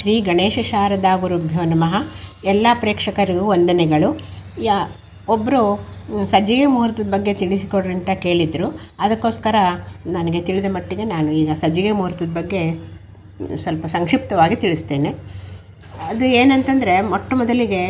ಶ್ರೀ ಗಣೇಶ ಶಾರದಾ ಗುರುಭ್ಯೋ ನಮಃ. ಎಲ್ಲ ಪ್ರೇಕ್ಷಕರಿಗೂ ವಂದನೆಗಳು. ಯಾ ಒಬ್ಬರು ಸಜ್ಜಿಗೆ ಮುಹೂರ್ತದ ಬಗ್ಗೆ ತಿಳಿಸಿಕೊಡ್ರಿ ಅಂತ ಕೇಳಿದರು. ಅದಕ್ಕೋಸ್ಕರ ನನಗೆ ತಿಳಿದ ಮಟ್ಟಿಗೆ ನಾನು ಈಗ ಸಜ್ಜಿಗೆ ಮುಹೂರ್ತದ ಬಗ್ಗೆ ಸ್ವಲ್ಪ ಸಂಕ್ಷಿಪ್ತವಾಗಿ ತಿಳಿಸ್ತೇನೆ. ಅದು ಏನಂತಂದರೆ ಮೊಟ್ಟ ಮೊದಲಿಗೆ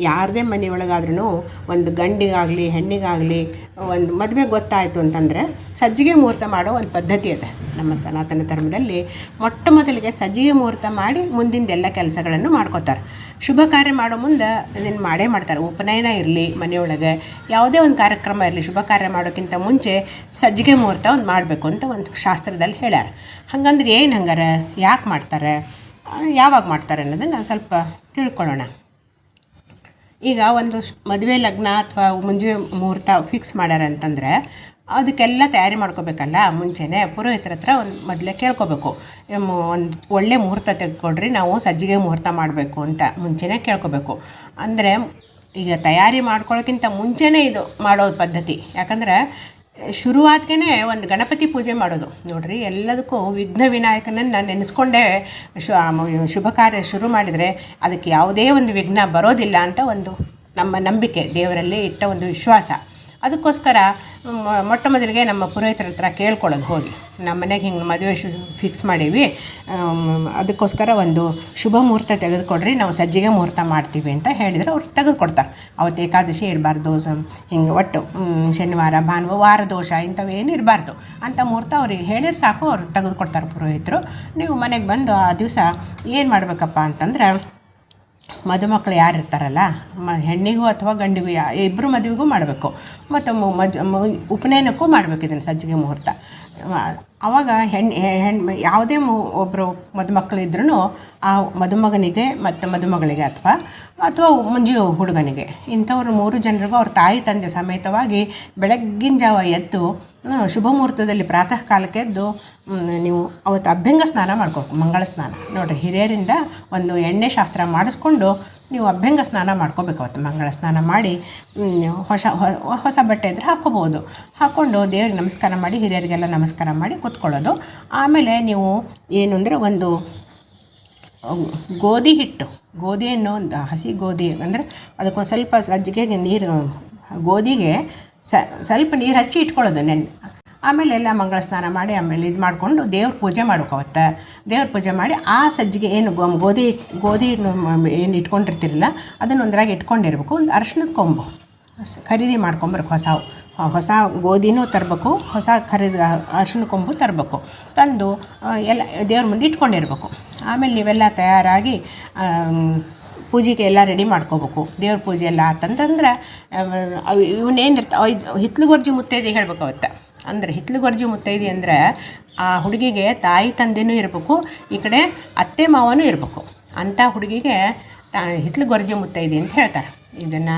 ಯಾರದೇ ಮನೆಯೊಳಗಾದ್ರೂ ಒಂದು ಗಂಡಿಗಾಗಲಿ, ಹೆಣ್ಣಿಗಾಗಲಿ, ಒಂದು ಮದುವೆ ಗೊತ್ತಾಯಿತು ಅಂತಂದರೆ ಸಜ್ಜಿಗೆ ಮುಹೂರ್ತ ಮಾಡೋ ಒಂದು ಪದ್ಧತಿ ಇದೆ. ನಮ್ಮ ಸನಾತನ ಧರ್ಮದಲ್ಲಿ ಮೊಟ್ಟ ಮೊದಲಿಗೆ ಸಜ್ಜಿಗೆ ಮುಹೂರ್ತ ಮಾಡಿ ಮುಂದಿನ ಎಲ್ಲ ಕೆಲಸಗಳನ್ನು ಮಾಡ್ಕೋತಾರೆ. ಶುಭ ಕಾರ್ಯ ಮಾಡೋ ಮುಂದೆ ಅದನ್ನು ಮಾಡೇ ಮಾಡ್ತಾರೆ. ಉಪನಯನ ಇರಲಿ ಮನೆಯೊಳಗೆ. ಯಾವುದೇ ಒಂದು ಕಾರ್ಯಕ್ರಮ ಇರಲಿ, ಶುಭ ಕಾರ್ಯ ಮಾಡೋಕ್ಕಿಂತ ಮುಂಚೆ ಸಜ್ಜಿಗೆ ಮುಹೂರ್ತ ಒಂದು ಮಾಡಬೇಕು ಅಂತ ಒಂದು ಶಾಸ್ತ್ರದಲ್ಲಿ ಹೇಳ್ಯಾರ. ಹಂಗಂದ್ರೆ ಏನು ಹಂಗಾರೆ? ಯಾಕೆ ಮಾಡ್ತಾರೆ? ಯಾವಾಗ ಮಾಡ್ತಾರೆ ಅನ್ನೋದನ್ನು ಸ್ವಲ್ಪ ತಿಳ್ಕೊಳ್ಳೋಣ. ಈಗ ಒಂದು ಮದುವೆ ಲಗ್ನ ಅಥವಾ ಮುಂಜೆ ಮುಹೂರ್ತ ಫಿಕ್ಸ್ ಮಾಡ್ಯಾರ ಅಂತಂದರೆ ಅದಕ್ಕೆಲ್ಲ ತಯಾರಿ ಮಾಡ್ಕೋಬೇಕಲ್ಲ ಮುಂಚೆನೇ ಪುರೋಹಿತರ ಹತ್ರ ಒಂದು ಮೊದಲೇ ಕೇಳ್ಕೊಬೇಕು. ಒಂದು ಒಳ್ಳೆ ಮುಹೂರ್ತ ತೆಗೆದುಕೊಡ್ರಿ, ನಾವು ಸಜ್ಜಿಗೆ ಮುಹೂರ್ತ ಮಾಡಬೇಕು ಅಂತ ಮುಂಚೆನೇ ಕೇಳ್ಕೊಬೇಕು. ಅಂದರೆ ಈಗ ತಯಾರಿ ಮಾಡ್ಕೊಳ್ಳೋಕ್ಕಿಂತ ಮುಂಚೆನೇ ಇದು ಮಾಡೋದು ಪದ್ಧತಿ. ಯಾಕಂದರೆ ಶುರುವಾತ್ಗೆ ಒಂದು ಗಣಪತಿ ಪೂಜೆ ಮಾಡೋದು. ನೋಡ್ರಿ, ಎಲ್ಲದಕ್ಕೂ ವಿಘ್ನ ವಿನಾಯಕನನ್ನು ನೆನೆಸ್ಕೊಂಡೇ ಶುಭ ಕಾರ್ಯ ಶುರು ಮಾಡಿದರೆ ಅದಕ್ಕೆ ಯಾವುದೇ ಒಂದು ವಿಘ್ನ ಬರೋದಿಲ್ಲ ಅಂತ ಒಂದು ನಮ್ಮ ನಂಬಿಕೆ, ದೇವರಲ್ಲಿ ಇಟ್ಟ ಒಂದು ವಿಶ್ವಾಸ. ಅದಕ್ಕೋಸ್ಕರ ಮೊಟ್ಟ ಮೊದಲಿಗೆ ನಮ್ಮ ಪುರೋಹಿತರ ಹತ್ರ ಕೇಳ್ಕೊಳ್ಳೋದು ಹೋಗಿ. ನಮ್ಮ ಮನೆಗೆ ಹಿಂಗೆ ಮದುವೆ ಶು ಫಿಕ್ಸ್ ಮಾಡೀವಿ. ಅದಕ್ಕೋಸ್ಕರ ಒಂದು ಶುಭ ಮುಹೂರ್ತ ತೆಗೆದುಕೊಡ್ರಿ, ನಾವು ಸಜ್ಜಿಗೆ ಮುಹೂರ್ತ ಮಾಡ್ತೀವಿ ಅಂತ ಹೇಳಿದರೆ ಅವ್ರು ತೆಗೆದುಕೊಡ್ತಾರೆ. ಅವತ್ತು ಏಕಾದಶಿ ಇರಬಾರ್ದು ಹಿಂಗೆ ಒಟ್ಟು ಶನಿವಾರ, ಭಾನುವಾರ, ವಾರ ದೋಷ ಇಂಥವೇನು ಇರಬಾರ್ದು. ಅಂಥ ಮುಹೂರ್ತ ಅವ್ರಿಗೆ ಹೇಳಿದ್ರೆ ಸಾಕು, ಅವ್ರು ತೆಗೆದುಕೊಡ್ತಾರೆ ಪುರೋಹಿತರು. ನೀವು ಮನೆಗೆ ಬಂದು ಆ ದಿವಸ ಏನು ಮಾಡಬೇಕಪ್ಪ ಅಂತಂದ್ರೆ ಮದುಮಕ್ಕಳು ಯಾರು ಇರ್ತಾರಲ್ಲ ಮ, ಹೆಣ್ಣಿಗೂ ಅಥವಾ ಗಂಡಿಗೂ ಯಾ ಇಬ್ಬರು ಮದುವೆಗೂ ಮಾಡಬೇಕು. ಮತ್ತು ಮಜ್ ಉಪನಯನಕ್ಕೂ ಮಾಡಬೇಕು ಇದನ್ನು ಸಜ್ಜಿಗೆ ಮುಹೂರ್ತ. ಆವಾಗ ಹೆಣ್ಣು ಹೆಣ್ಣು ಯಾವುದೇ ಒಬ್ಬರು ಮದುಮಕ್ಕಳಿದ್ರೂ ಆ ಮದುಮಗನಿಗೆ ಮತ್ತು ಮದುಮಗಳಿಗೆ ಅಥವಾ ಅಥವಾ ಮುಂಜಿ ಹುಡುಗನಿಗೆ, ಇಂಥವ್ರು ಮೂರು ಜನರಿಗೂ ಅವ್ರ ತಾಯಿ ತಂದೆ ಸಮೇತವಾಗಿ ಬೆಳಗ್ಗಿನ ಜಾವ ಎದ್ದು ಶುಭ ಮುಹೂರ್ತದಲ್ಲಿ ಪ್ರಾತಃ ಕಾಲಕ್ಕೆ ಎದ್ದು ನೀವು ಅವತ್ತು ಅಭ್ಯಂಗ ಸ್ನಾನ ಮಾಡ್ಕೋಬೇಕು, ಮಂಗಳ ಸ್ನಾನ. ನೋಡಿರಿ, ಹಿರಿಯರಿಂದ ಒಂದು ಎಣ್ಣೆ ಶಾಸ್ತ್ರ ಮಾಡಿಸ್ಕೊಂಡು ನೀವು ಅಭ್ಯಂಗ ಸ್ನಾನ ಮಾಡ್ಕೋಬೇಕು ಅವತ್ತು, ಮಂಗಳ ಸ್ನಾನ ಮಾಡಿ ಹೊಸ ಹೊಸ ಬಟ್ಟೆ ಇದ್ರೆ ಹಾಕ್ಕೋಬೋದು. ಹಾಕ್ಕೊಂಡು ದೇವ್ರಿಗೆ ನಮಸ್ಕಾರ ಮಾಡಿ, ಹಿರಿಯರಿಗೆಲ್ಲ ನಮಸ್ಕಾರ ಮಾಡಿ ಕೂತ್ಕೊಳ್ಳೋದು. ಆಮೇಲೆ ನೀವು ಏನು ಅಂದರೆ ಒಂದು, ಗೋಧಿ ಹಿಟ್ಟು, ಗೋಧಿಯನ್ನು, ಒಂದು ಹಸಿ ಗೋಧಿ ಅಂದರೆ ಅದಕ್ಕೊಂದು ಸ್ವಲ್ಪ ಸಜ್ಜಿಗೆ ನೀರು, ಗೋಧಿಗೆ ಸ್ವಲ್ಪ ನೀರು ಹಚ್ಚಿ ಇಟ್ಕೊಳ್ಳೋದು ನೆನ್ನೆ. ಆಮೇಲೆ ಎಲ್ಲ ಮಂಗಳ ಸ್ನಾನ ಮಾಡಿ, ಆಮೇಲೆ ಇದು ಮಾಡಿಕೊಂಡು ದೇವ್ರ ಪೂಜೆ ಮಾಡ್ಬೇಕು ಅವತ್ತು. ದೇವ್ರ ಪೂಜೆ ಮಾಡಿ ಆ ಸಜ್ಜಿಗೆ ಏನು ಗೋಧಿ ಗೋಧಿ ಏನು ಇಟ್ಕೊಂಡಿರ್ತಿರಲ್ಲ ಅದನ್ನು ಒಂದ್ರಾಗ ಇಟ್ಕೊಂಡಿರ್ಬೇಕು, ಒಂದು ಅರ್ಶಿನದ ಕೊಂಬು. ಖರೀದಿ ಮಾಡ್ಕೊಂಬರ್ಬೇಕು, ಹೊಸ ಹೊಸ ಗೋಧಿನೂ ತರಬೇಕು, ಹೊಸ ಖರೀದಿ ಅರಿಶಿನ ಕೊಂಬು ತರಬೇಕು. ತಂದು ಎಲ್ಲ ದೇವ್ರ ಮುಂದೆ ಇಟ್ಕೊಂಡಿರ್ಬೇಕು. ಆಮೇಲೆ ನೀವೆಲ್ಲ ತಯಾರಾಗಿ ಪೂಜೆಗೆ ಎಲ್ಲ ರೆಡಿ ಮಾಡ್ಕೋಬೇಕು. ದೇವ್ರ ಪೂಜೆ ಎಲ್ಲ ಆತಂತಂದ್ರೆ ಇವನ್ನೇನಿರ್ತ ಹಿತ್ಲುಗೊರ್ಜಿ ಮುತ್ತೈದೆ ಹೇಳ್ಬೇಕು ಅವತ್ತು. ಅಂದರೆ ಹಿತ್ಲುಗೊರ್ಜಿ ಮುತ್ತೈದೆ ಅಂದರೆ ಆ ಹುಡುಗಿಗೆ ತಾಯಿ ತಂದೆನೂ ಇರಬೇಕು, ಈ ಕಡೆ ಅತ್ತೆ ಮಾವನೂ ಇರಬೇಕು. ಅಂಥ ಹುಡುಗಿಗೆ ತಾ ಹಿತ್ಲುಗೊರ್ಜಿ ಮುತ್ತೈದೆ ಅಂತ ಹೇಳ್ತಾರೆ. ಇದನ್ನು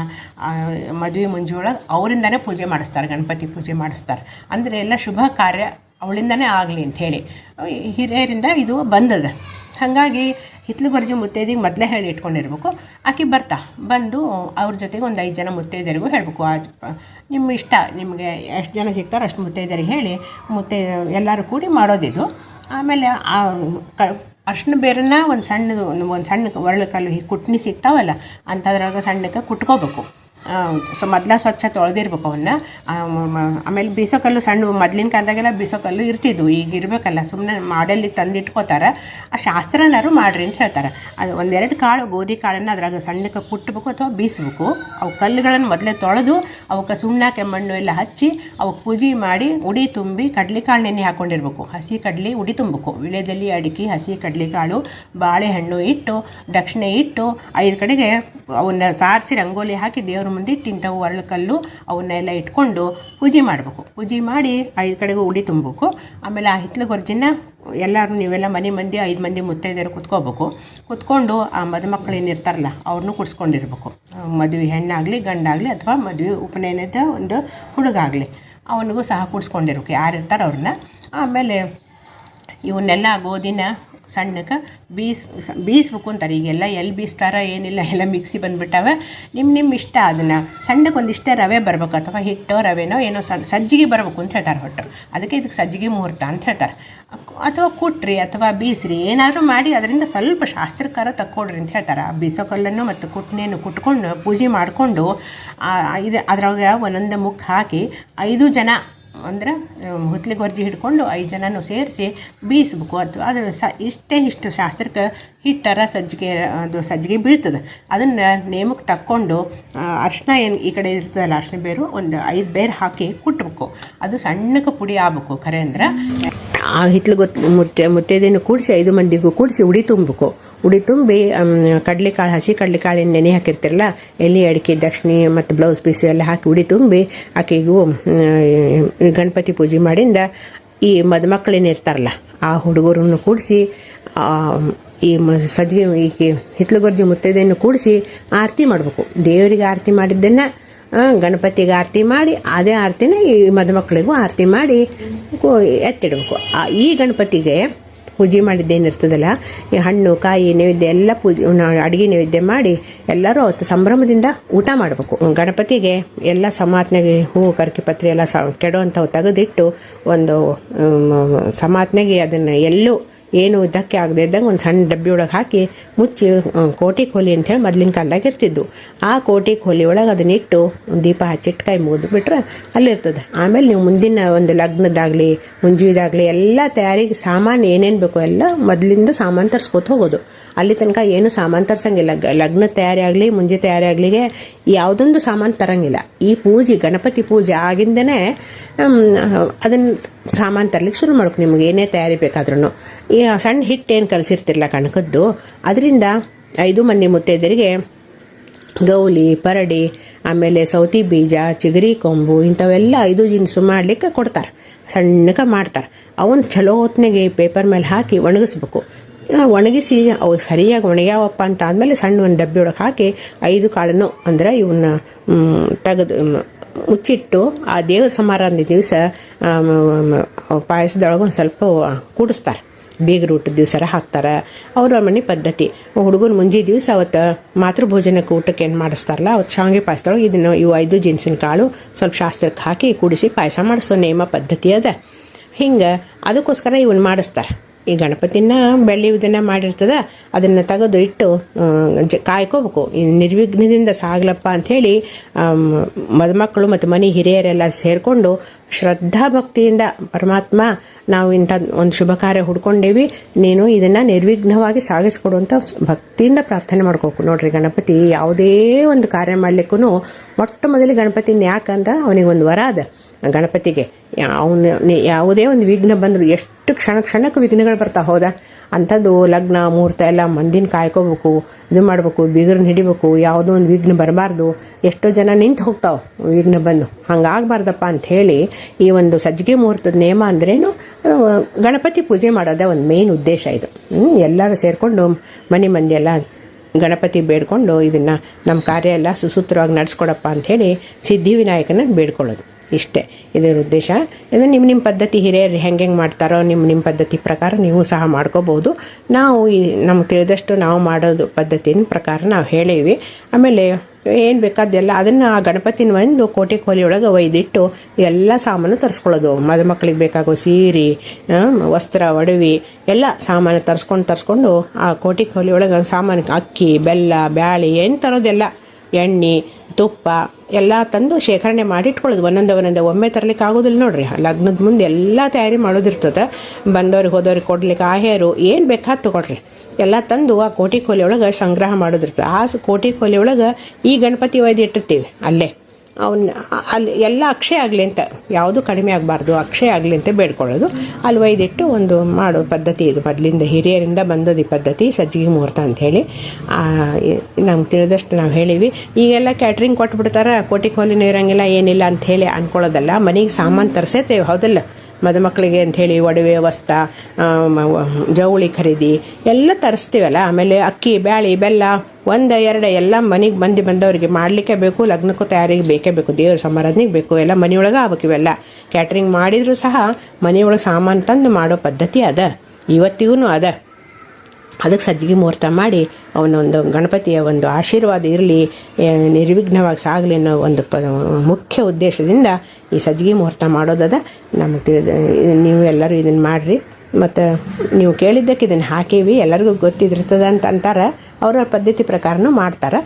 ಮದುವೆ ಮುಂಜೊಳಗೆ ಅವರಿಂದನೇ ಪೂಜೆ ಮಾಡಿಸ್ತಾರೆ, ಗಣಪತಿ ಪೂಜೆ ಮಾಡಿಸ್ತಾರೆ. ಅಂದರೆ ಎಲ್ಲ ಶುಭ ಕಾರ್ಯ ಅವಳಿಂದನೇ ಆಗಲಿ ಅಂಥೇಳಿ ಹಿರಿಯರಿಂದ ಇದು ಬಂದದ. ಹಾಗಾಗಿ ಹಿತ್ಲುಗರ್ಜಿ ಮುತ್ತೈದಿಗೆ ಮೊದಲೇ ಹೇಳಿ ಇಟ್ಕೊಂಡಿರ್ಬೇಕು. ಆಕೆ ಬರ್ತಾ, ಬಂದು ಅವ್ರ ಜೊತೆಗೆ ಒಂದು ಐದು ಜನ ಮುತ್ತೈದೆಯರಿಗೂ ಹೇಳಬೇಕು, ಆ ನಿಮ್ಮ ಇಷ್ಟ, ನಿಮಗೆ ಎಷ್ಟು ಜನ ಸಿಗ್ತಾರೋ ಅಷ್ಟು ಮುತ್ತೈದೆಯರಿಗೆ ಹೇಳಿ, ಮುತ್ತೈ, ಎಲ್ಲರೂ ಕೂಡಿ ಮಾಡೋದಿದು. ಆಮೇಲೆ ಆ, ಕ ಅರ್ಶಿನ ಬೇರನ್ನ ಒಂದು ಸಣ್ಣದು, ಒಂದು ಸಣ್ಣ ಒರಳು ಕಲ್ಲು ಕುಟ್ನಿ ಸಿಗ್ತಾವಲ್ಲ, ಅಂಥದ್ರಾಗ ಸಣ್ಣಕ್ಕೆ ಕುಟ್ಕೋಬೇಕು. ಸೊ ಮೊದಲ ಸ್ವಚ್ಛ ತೊಳೆದಿರ್ಬೇಕು ಅವನ್ನ ಆಮೇಲೆ ಬೀಸೋಕಲ್ಲು ಸಣ್ಣ, ಮೊದ್ಲಿನ ಕಾಲದಾಗೆಲ್ಲ ಬೀಸೋಕಲ್ಲು ಇರ್ತಿದ್ವು, ಈಗ ಇರಬೇಕಲ್ಲ ಸುಮ್ಮನೆ ಮಾಡಲ್ಲಿ ತಂದಿಟ್ಕೋತಾರೆ. ಆ ಶಾಸ್ತ್ರನಾರು ಮಾಡ್ರಿ ಅಂತ ಹೇಳ್ತಾರೆ. ಅದು ಒಂದೆರಡು ಕಾಳು, ಗೋಧಿ ಕಾಳನ್ನು ಅದ್ರಾಗ ಸಣ್ಣಕ್ಕೆ ಕುಟ್ಟಬೇಕು ಅಥವಾ ಬೀಸಬೇಕು. ಅವು ಕಲ್ಲುಗಳನ್ನು ಮೊದಲೇ ತೊಳೆದು ಅವಕ್ಕೆ ಸುಣ್ಣ, ಕೆಮ್ಮಣ್ಣು ಎಲ್ಲ ಹಚ್ಚಿ ಅವಕ್ಕೆ ಪೂಜೆ ಮಾಡಿ ಉಡಿ ತುಂಬಿ ಕಡ್ಲೆಕಾಳು ನೆನೆ ಹಾಕ್ಕೊಂಡಿರ್ಬೇಕು ಹಸಿ ಕಡ್ಲಿ ಉಡಿ ತುಂಬಬೇಕು ವಿಳೆದಲ್ಲಿ ಅಡಿಕೆ, ಹಸಿ ಕಡ್ಲೆಕಾಳು, ಬಾಳೆಹಣ್ಣು ಇಟ್ಟು, ದಕ್ಷಿಣೆ ಇಟ್ಟು ಐದು ಕಡೆಗೆ ಅವನ್ನ ಸಾರಿಸಿ ರಂಗೋಲಿ ಹಾಕಿ ದೇವ್ರ ಮುಂದೆ ಇಟ್ಟು ಇಂಥವು ಒರಳು ಕಲ್ಲು ಅವನ್ನೆಲ್ಲ ಇಟ್ಕೊಂಡು ಪೂಜೆ ಮಾಡಬೇಕು. ಪೂಜೆ ಮಾಡಿ ಐದು ಕಡೆಗೂ ಉಡಿ ತುಂಬಬೇಕು ಆಮೇಲೆ ಆ ಹಿತ್ಲು ಗೊರ್ಜಿನ ಎಲ್ಲರೂ ನೀವೆಲ್ಲ ಮನೆ ಮಂದಿ ಐದು ಮಂದಿ ಮುತ್ತೈದೆಯರು ಕುತ್ಕೋಬೇಕು. ಕುತ್ಕೊಂಡು ಆ ಮದುಮಕ್ಕಳು ಏನಿರ್ತಾರಲ್ಲ ಅವ್ರನ್ನೂ ಕುಡ್ಸ್ಕೊಂಡಿರ್ಬೇಕು. ಮದುವೆ ಹೆಣ್ಣಾಗಲಿ, ಗಂಡಾಗಲಿ ಅಥವಾ ಮದುವೆ ಉಪನಯನದ ಒಂದು ಹುಡುಗ ಆಗಲಿ ಅವನಿಗೂ ಸಹ ಕುಡ್ಸ್ಕೊಂಡಿರ್ಬೇಕು. ಯಾರು ಇರ್ತಾರೋ ಅವ್ರನ್ನ. ಆಮೇಲೆ ಇವನ್ನೆಲ್ಲ ಗೋಧಿನ ಸಣ್ಣಕ್ಕೆ ಬೀಸ್, ಬೀಸ್ಬೇಕು ಅಂತಾರೆ. ಈಗೆಲ್ಲ ಎಲ್ಲಿ ಬೀಸ್ತಾರ ಏನಿಲ್ಲ, ಎಲ್ಲ ಮಿಕ್ಸಿ ಬಂದುಬಿಟ್ಟಾವೆ. ನಿಮ್ಮ ನಿಮ್ಮ ಇಷ್ಟ ಅದನ್ನು. ಸಣ್ಣಕ್ಕೆ ಒಂದಿಷ್ಟೇ ರವೆ ಬರಬೇಕು ಅಥವಾ ಹಿಟ್ಟೋ, ರವೆನೋ, ಏನೋ ಸಜ್ಜಿಗೆ ಬರಬೇಕು ಅಂತ ಹೇಳ್ತಾರೆ ಹೊಟ್ಟು ಅದಕ್ಕೆ ಇದಕ್ಕೆ ಸಜ್ಜಿಗೆ ಮುಹೂರ್ತ ಅಂತ ಹೇಳ್ತಾರೆ. ಅಥವಾ ಕುಟ್ರಿ ಅಥವಾ ಬೀಸ್ರಿ, ಏನಾದರೂ ಮಾಡಿ ಅದರಿಂದ ಸ್ವಲ್ಪ ಶಾಸ್ತ್ರಕಾರ ತಕ್ಕೊಡ್ರಿ ಅಂತ ಹೇಳ್ತಾರೆ. ಆ ಬೀಸೋ ಕಲ್ಲನ್ನು ಮತ್ತು ಕುಟ್ನೇನು ಕುಟ್ಕೊಂಡು, ಪೂಜೆ ಮಾಡಿಕೊಂಡು ಇದು, ಅದ್ರೊಳಗೆ ಒಂದೊಂದು ಮುಖ ಹಾಕಿ ಐದು ಜನ ಅಂದ್ರೆ ಹುತ್ಲಿ ಗೊರ್ಜಿ ಹಿಡ್ಕೊಂಡು ಐದು ಜನನೂ ಸೇರಿಸಿ ಬೀಸ್ಬೇಕು. ಅಥವಾ ಅದು ಸ ಇಷ್ಟೇ ಇಷ್ಟು ಶಾಸ್ತ್ರಕ್ಕೆ ಹಿಟ್ಟರ ಸಜ್ಜಿಗೆ ಅದು ಸಜ್ಜಿಗೆ ಬೀಳ್ತದೆ. ಅದನ್ನು ನೇಮಕ್ಕೆ ತಕ್ಕೊಂಡು ಅರ್ಶಿನ ಏನು ಈ ಕಡೆ ಇರ್ತದಲ್ಲ ಅರ್ಶಿನ ಬೇರು ಒಂದು ಐದು ಬೇರು ಹಾಕಿ ಕುಟ್ಬೇಕು. ಅದು ಸಣ್ಣಕ್ಕೆ ಪುಡಿ ಆಗ್ಬೇಕು ಖರೆ ಅಂದ್ರೆ. ಆ ಹಿತ್ಲು ಗೊತ್ತು ಮುತ್ತೆ, ಮುತ್ತೈದೇನು ಕೂಡಿಸಿ ಐದು ಮಂದಿಗೂ ಕೂಡಿಸಿ ಉಡಿ ತುಂಬಬೇಕು. ಉಡಿ ತುಂಬಿ ಕಡಲೆಕಾಳು, ಹಸಿ ಕಡಲೆಕಾಳಿನ ನೆನೆ ಹಾಕಿರ್ತಿರಲ್ಲ ಎಲ್ಲಿ ಅಡಿಕೆ, ದಕ್ಷಿಣಿ ಮತ್ತು ಬ್ಲೌಸ್ ಪೀಸ್ ಎಲ್ಲ ಹಾಕಿ ಉಡಿ ತುಂಬಿ, ಆಕೆಗೂ ಗಣಪತಿ ಪೂಜೆ ಮಾಡಿಂದ ಈ ಮದುಮಕ್ಕಳೇನಿರ್ತಾರಲ್ಲ ಆ ಹುಡುಗರನ್ನು ಕೂಡಿಸಿ ಈ ಸಜ್ಜಿಗೆ ಈ ಹಿತ್ಲುಗರ್ಜಿ ಮುತ್ತೈದೆಯನ್ನು ಕೂಡಿಸಿ ಆರತಿ ಮಾಡಬೇಕು. ದೇವರಿಗೆ ಆರತಿ ಮಾಡಿದ್ದನ್ನು ಗಣಪತಿಗೆ ಆರತಿ ಮಾಡಿ, ಅದೇ ಆರತಿನ ಈ ಮದುಮಕ್ಕಳಿಗೂ ಆರತಿ ಮಾಡಿ ಎತ್ತಿಡಬೇಕು. ಈ ಗಣಪತಿಗೆ ಪೂಜೆ ಮಾಡಿದ್ದೇನಿರ್ತದಲ್ಲ ಈ ಹಣ್ಣು, ಕಾಯಿ, ನೈವೇದ್ಯ ಎಲ್ಲ ಪೂಜೆ ಅಡುಗೆ ನೈವೇದ್ಯ ಮಾಡಿ ಎಲ್ಲರೂ ಅವತ್ತು ಸಂಭ್ರಮದಿಂದ ಊಟ ಮಾಡಬೇಕು. ಗಣಪತಿಗೆ ಎಲ್ಲ ಸಮಾತ್ನೆಗೆ ಹೂವು ಕರ್ಕಿ ಪತ್ರಿ ಎಲ್ಲ ಸ, ಕೆಡುವಂಥವು ತೆಗೆದಿಟ್ಟು ಒಂದು ಸಮಾತ್ನೆಗೆ ಅದನ್ನು ಎಲ್ಲೂ ಏನು ಧಕ್ಕೆ ಆಗದೆ ಇದ್ದಂಗೆ ಒಂದು ಸಣ್ಣ ಡಬ್ಬಿ ಒಳಗೆ ಹಾಕಿ ಮುಚ್ಚಿ ಕೋಟಿ ಕೋಲಿ ಅಂತೇಳಿ ಮೊದ್ಲಿನ ಕಾಲದಾಗ ಇರ್ತಿದ್ದು ಆ ಕೋಟಿ ಕೋಲಿ ಒಳಗೆ ಅದನ್ನಿಟ್ಟು ದೀಪ ಹಚ್ಚಿಟ್ಟು ಕೈ ಮುಗಿದು ಬಿಟ್ರೆ ಅಲ್ಲಿರ್ತದೆ. ಆಮೇಲೆ ನೀವು ಮುಂದಿನ ಒಂದು ಲಗ್ನದಾಗಲಿ, ಮುಂಜುವಿದಾಗಲಿ ಎಲ್ಲ ತಯಾರಿಗೆ ಸಾಮಾನು ಏನೇನು ಬೇಕು ಎಲ್ಲ ಮೊದಲಿಂದ ಸಾಮಾನು ತರಿಸ್ಕೊತ ಹೋಗೋದು. ಅಲ್ಲಿ ತನಕ ಏನು ಸಾಮಾನು ತರಿಸಂಗಿಲ್ಲ. ಲಗ್ನ ತಯಾರಿ ಆಗಲಿ ಮುಂಜಿ ತಯಾರಿ ಆಗಲಿಗೆ ಯಾವುದೊಂದು ಸಾಮಾನು ತರಂಗಿಲ್ಲ. ಈ ಪೂಜೆ, ಗಣಪತಿ ಪೂಜೆ ಆಗಿಂದನೇ ಅದನ್ನು ಸಾಮಾನು ತರ್ಲಿಕ್ಕೆ ಶುರು ಮಾಡ್ಬೇಕು. ನಿಮ್ಗೆ ಏನೇ ತಯಾರಿ ಬೇಕಾದ್ರೂ ಈ ಸಣ್ಣ ಹಿಟ್ಟು ಏನು ಕಲಸಿರ್ತಿರಲ್ಲ ಕಣಕದ್ದು ಅದರಿಂದ ಐದು ಮಂದಿ ಮುತ್ತೈದರಿಗೆ ಗೌಲಿ ಪರಡಿ, ಆಮೇಲೆ ಸೌತಿ ಬೀಜ, ಚಿಗರಿ, ಕೊಂಬು ಇಂಥವೆಲ್ಲ ಐದು ಜೀನ್ಸು ಮಾಡಲಿಕ್ಕೆ ಕೊಡ್ತಾರೆ. ಸಣ್ಣಕ್ಕೆ ಮಾಡ್ತಾರೆ. ಅವನ್ನ ಚಲೋ ಹೊತ್ನಾಗೆ ಪೇಪರ್ ಮೇಲೆ ಹಾಕಿ ಒಣಗಿಸ್ಬೇಕು. ಒಣಗಿಸಿ ಅವು ಸರಿಯಾಗಿ ಒಣಗ್ಯಾವಪ್ಪ ಅಂತ ಆದಮೇಲೆ ಸಣ್ಣ ಒಂದು ಡಬ್ಬಿ ಒಳಗೆ ಹಾಕಿ ಐದು ಕಾಳನ್ನು ಅಂದ್ರೆ ಇವನ್ನ ತೆಗೆದು ಮುಚ್ಚಿಟ್ಟು ಆ ದೇವ್ರ ಸಮಾರಂಭ ದಿವಸ ಪಾಯಸದೊಳಗೆ ಒಂದು ಸ್ವಲ್ಪ ಕೂಡಿಸ್ತಾರೆ. ಬೀಗರು ಊಟದ ದಿವಸ ಹಾಕ್ತಾರೆ. ಅವ್ರ ಮನೆ ಪದ್ಧತಿ. ಹುಡುಗನ ಮುಂಜಿ ದಿವಸ ಅವತ್ತು ಮಾತೃಭೋಜನಕ್ಕೆ ಊಟಕ್ಕೆ ಏನು ಮಾಡಿಸ್ತಾರಲ್ಲ ಅವತ್ತು ಶಾವಿಗೆ ಪಾಯಸದೊಳಗೆ ಇದನ್ನು ಇವು ಐದು ಜಿನ್ಸಿನ ಕಾಳು, ಸ್ವಲ್ಪ ಶಾಸ್ತ್ರಕ್ಕೆ ಹಾಕಿ ಕೂಡಿಸಿ ಪಾಯಸ ಮಾಡಿಸೋ ನೇಮ ಪದ್ಧತಿ ಅದ. ಹಿಂಗೆ ಅದಕ್ಕೋಸ್ಕರ ಇವನ್ನ ಮಾಡಿಸ್ತಾರೆ. ಈ ಗಣಪತಿನ ಬೆಳ್ಳಿ ಇದನ್ನ ಮಾಡಿರ್ತದ, ಅದನ್ನು ತೆಗೆದು ಇಟ್ಟು ಕಾಯ್ಕೋಬೇಕು. ನಿರ್ವಿಘ್ನದಿಂದ ಸಾಗ್ಲಪ್ಪ ಅಂಥೇಳಿ ಮದುಮಕ್ಕಳು ಮತ್ತು ಮನೆ ಹಿರಿಯರೆಲ್ಲ ಸೇರಿಕೊಂಡು ಶ್ರದ್ಧಾ ಭಕ್ತಿಯಿಂದ ಪರಮಾತ್ಮ, ನಾವು ಇಂಥ ಒಂದು ಶುಭ ಕಾರ್ಯ ಹುಡ್ಕೊಂಡೇವಿ, ನೀನು ಇದನ್ನು ನಿರ್ವಿಘ್ನವಾಗಿ ಸಾಗಿಸ್ಕೊಡುವಂಥ ಭಕ್ತಿಯಿಂದ ಪ್ರಾರ್ಥನೆ ಮಾಡ್ಕೋಕು. ನೋಡ್ರಿ ಗಣಪತಿ ಯಾವುದೇ ಒಂದು ಕಾರ್ಯ ಮಾಡ್ಲಿಕ್ಕೂ ಮೊಟ್ಟ ಮೊದಲು ಗಣಪತಿನ ಯಾಕಂದ ಅವನಿಗೆ ಒಂದು ವರ ಅದ. ಗಣಪತಿಗೆ. ಅವನು ಯಾವುದೇ ಒಂದು ವಿಘ್ನ ಬಂದರೂ ಎಷ್ಟು ಕ್ಷಣ ಕ್ಷಣಕ್ಕೆ ವಿಘ್ನಗಳು ಬರ್ತಾ ಹೋದ. ಅಂಥದ್ದು ಲಗ್ನ, ಮುಹೂರ್ತ ಎಲ್ಲ ಮಂದಿನ ಕಾಯ್ಕೋಬೇಕು, ಇದು ಮಾಡಬೇಕು ಬೀಗರನ್ನ ಹಿಡಿಬೇಕು, ಯಾವುದೋ ಒಂದು ವಿಘ್ನ ಬರಬಾರ್ದು. ಎಷ್ಟೋ ಜನ ನಿಂತು ಹೋಗ್ತಾವೆ ವಿಘ್ನ ಬಂದು. ಹಂಗಾಗಬಾರ್ದಪ್ಪ ಹೇಳಿ ಈ ಒಂದು ಸಜ್ಜಿಗೆ ಮುಹೂರ್ತದ ನಿಯಮ ಅಂದ್ರೇನು ಗಣಪತಿ ಪೂಜೆ ಮಾಡೋದೇ ಒಂದು ಮೇನ್ ಉದ್ದೇಶ ಇದು. ಎಲ್ಲರೂ ಸೇರಿಕೊಂಡು ಮನೆ ಮಂದಿ ಎಲ್ಲ ಗಣಪತಿ ಬೇಡ್ಕೊಂಡು ಇದನ್ನು ನಮ್ಮ ಕಾರ್ಯ ಎಲ್ಲ ಸುಸೂತ್ರವಾಗಿ ನಡೆಸ್ಕೊಡಪ್ಪ ಅಂಥೇಳಿ ಸಿದ್ಧಿವಿನಾಯಕನ ಬೇಡ್ಕೊಳ್ಳೋದು. ಇಷ್ಟೇ. ಇದರ ಉದ್ದೇಶ? ಇದು ನಿಮ್ಮ ನಿಮ್ಮ ಪದ್ಧತಿ ಹಿರಿಯರು ಹೆಂಗೆ ಹೆಂಗೆ ಮಾಡ್ತಾರೋ ನಿಮ್ಮ ನಿಮ್ಮ ಪದ್ಧತಿ ಪ್ರಕಾರ ನೀವು ಸಹ ಮಾಡ್ಕೋಬೋದು ನಾವು ಈ ನಮ್ಗೆ ತಿಳಿದಷ್ಟು ನಾವು ಮಾಡೋದು ಪದ್ಧತಿನ ಪ್ರಕಾರ ನಾವು ಹೇಳೀವಿ. ಆಮೇಲೆ ಏನು ಬೇಕಾದೆಲ್ಲ ಅದನ್ನು ಆ ಗಣಪತಿನ ಒಂದು ಕೋಟೆ ಕೋಲಿಯೊಳಗೆ ಒಯ್ದಿಟ್ಟು ಎಲ್ಲ ಸಾಮಾನು ತರಿಸ್ಕೊಳ್ಳೋದು. ಮದುಮಕ್ಳಿಗೆ ಬೇಕಾಗೋ ಸೀರೆ ವಸ್ತ್ರ, ಒಡವಿ ಎಲ್ಲ ಸಾಮಾನು ತರಿಸ್ಕೊಂಡು ತರಿಸ್ಕೊಂಡು ಆ ಕೋಟೆ ಕೋಲಿಯೊಳಗೆ ಸಾಮಾನು ಅಕ್ಕಿ, ಬೆಲ್ಲ, ಬ್ಯಾಳಿ ಏನು ತರೋದೆಲ್ಲ ಎಣ್ಣೆ ತುಪ್ಪ ಎಲ್ಲ ತಂದು ಶೇಖರಣೆ ಮಾಡಿ ಇಟ್ಕೊಳ್ಳೋದು ಒಂದೊಂದು ಒಂದೊಂದು ಒಮ್ಮೆ ತರಲಿಕ್ಕೆ ಆಗೋದಿಲ್ಲ ನೋಡ್ರಿ. ಲಗ್ನದ ಮುಂದೆ ಎಲ್ಲ ತಯಾರಿ ಮಾಡೋದಿರ್ತದೆ ಬಂದವ್ರಿಗೆ ಹೋದವ್ರಿಗೆ ಕೊಡ್ಲಿಕ್ಕೆ ಆಹೇರು ಏನು ಬೇಕಾದ ತೊಗೊಳ್ರಿ. ಎಲ್ಲ ತಂದು ಆ ಕೋಟಿ ಒಳಗೆ ಸಂಗ್ರಹ ಮಾಡೋದಿರ್ತದೆ ಆ ಕೋಟಿ ಕೋಲಿ ಒಳಗೆ ಈ ಗಣಪತಿ ಒಯ್ದು ಇಟ್ಟಿರ್ತೀವಿ ಅಲ್ಲೇ. ಅವನ್ನ ಅಲ್ಲಿ ಎಲ್ಲ ಅಕ್ಷಯ ಆಗಲಿ ಅಂತ, ಯಾವುದು ಕಡಿಮೆ ಆಗಬಾರ್ದು, ಅಕ್ಷಯ ಆಗಲಿ ಅಂತ ಬೇಡ್ಕೊಳ್ಳೋದು. ಅಲ್ಲಿ ಒಯ್ದಿಟ್ಟು ಒಂದು ಮಾಡೋ ಪದ್ಧತಿ ಇದು. ಮೊದಲಿಂದ ಹಿರಿಯರಿಂದ ಬಂದದ ಈ ಪದ್ಧತಿ, ಸಜ್ಜಿಗೆ ಮುಹೂರ್ತ ಅಂಥೇಳಿ ನಮ್ಗೆ ತಿಳಿದಷ್ಟು ನಾವು ಹೇಳಿವಿ. ಈಗೆಲ್ಲ ಕ್ಯಾಟ್ರಿಂಗ್ ಕೊಟ್ಬಿಡ್ತಾರೆ, ಕೋಟಿ ಕೋಲಿನ ಇರೋಂಗಿಲ್ಲ ಏನಿಲ್ಲ ಅಂಥೇಳಿ ಅನ್ಕೊಳ್ಳೋದಲ್ಲ. ಮನೆಗೆ ಸಾಮಾನು ತರಿಸೇತೇವೆ ಹೌದಲ್ಲ? ಮದುಮಕ್ಕಳಿಗೆ ಅಂಥೇಳಿ ಒಡವೆ, ವಸ್ತ ಜವಳಿ ಖರೀದಿ ಎಲ್ಲ ತರಿಸ್ತೀವಲ್ಲ. ಆಮೇಲೆ ಅಕ್ಕಿ, ಬ್ಯಾಳಿ, ಬೆಲ್ಲ, ಒಂದು, ಎರಡು ಎಲ್ಲ ಮನೆಗೆ ಮಂದಿ ಬಂದವರಿಗೆ ಮಾಡಲಿಕ್ಕೆ ಬೇಕು, ಲಗ್ನಕ್ಕೂ ತಯಾರಿಗೆ ಬೇಕೇ ಬೇಕು, ದೇವ್ರ ಸಮಾರಾಧನೆಗೆ ಬೇಕು, ಎಲ್ಲ ಮನೆಯೊಳಗೆ ಆಗ್ಬೇಕು ಇವೆಲ್ಲ. ಕ್ಯಾಟ್ರಿಂಗ್ ಮಾಡಿದರೂ ಸಹ ಮನೆಯೊಳಗೆ ಸಾಮಾನು ತಂದು ಮಾಡೋ ಪದ್ಧತಿ ಅದ. ಇವತ್ತಿಗೂ ಅದ. ಅದಕ್ಕೆ ಸಜ್ಜಿಗೆ ಮುಹೂರ್ತ ಮಾಡಿ ಅವನೊಂದು ಗಣಪತಿಯ ಒಂದು ಆಶೀರ್ವಾದ ಇರಲಿ ನಿರ್ವಿಘ್ನವಾಗಿ ಸಾಗಲಿ ಅನ್ನೋ ಒಂದು ಪ, ಮುಖ್ಯ ಉದ್ದೇಶದಿಂದ ಈ ಸಜ್ಜಿಗೆ ಮುಹೂರ್ತ ಮಾಡೋದದ. ನಮಗೆ ತಿಳಿದ, ನೀವು ಎಲ್ಲರೂ ಇದನ್ನು ಮಾಡಿರಿ. ಮತ್ತು ನೀವು ಕೇಳಿದ್ದಕ್ಕೆ ಇದನ್ನು ಹಾಕೀವಿ. ಎಲ್ಲರಿಗೂ ಗೊತ್ತಿದಿರ್ತದೆ ಅಂತ ಅಂತಾರೆ. ಅವ್ರವ್ರ ಪದ್ಧತಿ ಪ್ರಕಾರನೂ ಮಾಡ್ತಾರೆ.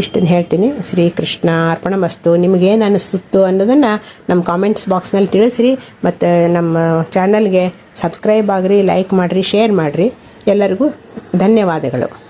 ಇಷ್ಟನ್ನು ಹೇಳ್ತೀನಿ. ಶ್ರೀಕೃಷ್ಣ ಅರ್ಪಣ ಮಸ್ತು. ನಿಮಗೇನು ಅನಿಸುತ್ತು ಅನ್ನೋದನ್ನು ನಮ್ಮ ಕಾಮೆಂಟ್ಸ್ ಬಾಕ್ಸ್ನಲ್ಲಿ ತಿಳಿಸ್ರಿ. ಮತ್ತು ನಮ್ಮ ಚಾನಲ್ಗೆ ಸಬ್ಸ್ಕ್ರೈಬ್ ಆಗಿರಿ ಲೈಕ್ ಮಾಡಿರಿ ಶೇರ್ ಮಾಡಿರಿ. ಎಲ್ಲರಿಗೂ ಧನ್ಯವಾದಗಳು.